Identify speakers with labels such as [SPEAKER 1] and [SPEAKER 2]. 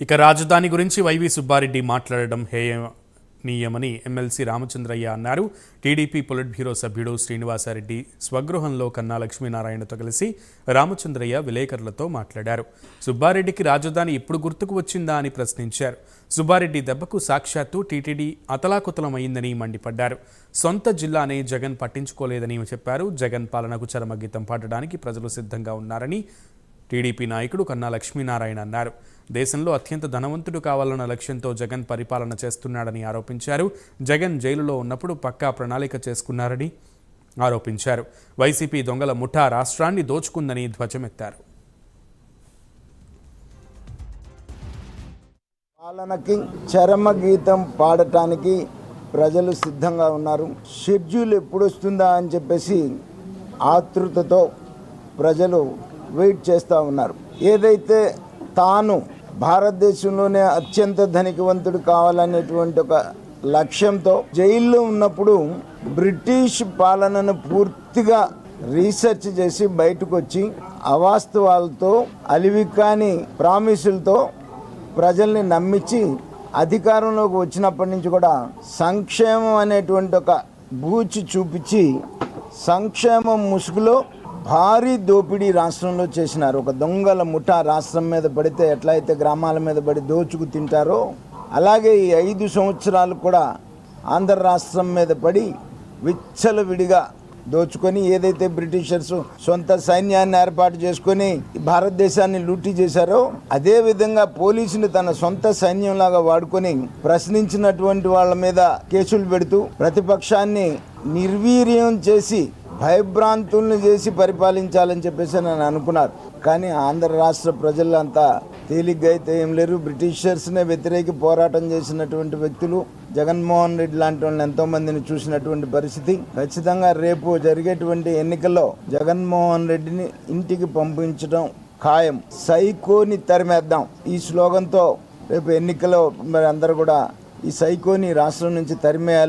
[SPEAKER 1] ఇక రాజధాని గురించి వైవి సుబ్బారెడ్డి మాట్లాడడం హేయనీయమని ఎమ్మెల్సీ రామచంద్రయ్య అన్నారు. టీడీపీ పొలిట్ బ్యూరో సభ్యుడు శ్రీనివాసారెడ్డి స్వగృహంలో కన్నా లక్ష్మీనారాయణతో కలిసి రామచంద్రయ్య విలేకరులతో మాట్లాడారు. సుబ్బారెడ్డికి రాజధాని ఇప్పుడు గుర్తుకు వచ్చిందా అని ప్రశ్నించారు. సుబ్బారెడ్డి దెబ్బకు సాక్షాత్తు టీటీడీ అతలాకుతలమైందని మండిపడ్డారు. సొంత జిల్లానే జగన్ పట్టించుకోలేదని చెప్పారు. జగన్ పాలనకు చరమగీతం పాడడానికి ప్రజలు సిద్ధంగా ఉన్నారని టీడీపీ నాయకుడు కన్నా లక్ష్మీనారాయణ అన్నారు. దేశంలో అత్యంత ధనవంతుడు కావాలన్న లక్ష్యంతో జగన్ పరిపాలన చేస్తున్నాడని ఆరోపించారు. జగన్ జైలులో ఉన్నప్పుడు పక్కా ప్రణాళిక చేసుకున్నారని ఆరోపించారు. వైసీపీ దొంగల ముఠా రాష్ట్రాన్ని దోచుకుందని ధ్వజమెత్తారు.
[SPEAKER 2] పాలనకి చరమ గీతం పాడటానికి ప్రజలు సిద్ధంగా ఉన్నారు. షెడ్యూల్ ఎప్పుడు వస్తుందా అని చెప్పేసి ఆతృతతో ప్రజలు వెయిట్ చేస్తూ ఉన్నారు. ఏదైతే తాను భారతదేశంలోనే అత్యంత ధనికవంతుడు కావాలనేటువంటి ఒక లక్ష్యంతో జైల్లో ఉన్నప్పుడు బ్రిటిష్ పాలనను పూర్తిగా రీసెర్చ్ చేసి బయటకు వచ్చి అవాస్తవాలతో అలివికాని ప్రామిసులతో ప్రజల్ని నమ్మించి అధికారంలోకి వచ్చినప్పటి నుంచి కూడా సంక్షేమం అనేటువంటి ఒక బూచి చూపించి సంక్షేమం ముసుగులో భారీ దోపిడీ రాష్ట్రంలో చేసినారు. ఒక దొంగల ముఠా రాష్ట్రం మీద పడితే ఎట్లయితే గ్రామాల మీద పడి దోచుకు తింటారో అలాగే ఈ ఐదు సంవత్సరాలు కూడా ఆంధ్ర రాష్ట్రం మీద పడి విచ్చలవిడిగా దోచుకొని ఏదైతే బ్రిటిషర్స్ సొంత సైన్యాన్ని ఏర్పాటు చేసుకొని భారతదేశాన్ని లూటీ చేశారో అదే విధంగా పోలీసుని తన సొంత సైన్యంలాగా వాడుకొని ప్రశ్నించినటువంటి వాళ్ళ మీద కేసులు పెడుతూ ప్రతిపక్షాన్ని నిర్వీర్యం చేసి భయభ్రాంతుల్ని చేసి పరిపాలించాలని చెప్పేసి నేను అనుకున్నారు. కానీ ఆంధ్ర రాష్ట్ర ప్రజలంతా తేలిగ్గా అయితే ఏం లేరు. బ్రిటిషర్స్నే వ్యతిరేకి పోరాటం చేసినటువంటి వ్యక్తులు జగన్మోహన్ రెడ్డి లాంటి వాళ్ళని ఎంతో మందిని చూసినటువంటి పరిస్థితి. ఖచ్చితంగా రేపు జరిగేటువంటి ఎన్నికల్లో జగన్మోహన్ రెడ్డిని ఇంటికి పంపించడం ఖాయం. సైకోని తరిమేద్దాం. ఈ స్లోగన్తో రేపు ఎన్నికలో మరి అందరూ కూడా ఈ సైకోని రాష్ట్రం నుంచి తరిమేయాలని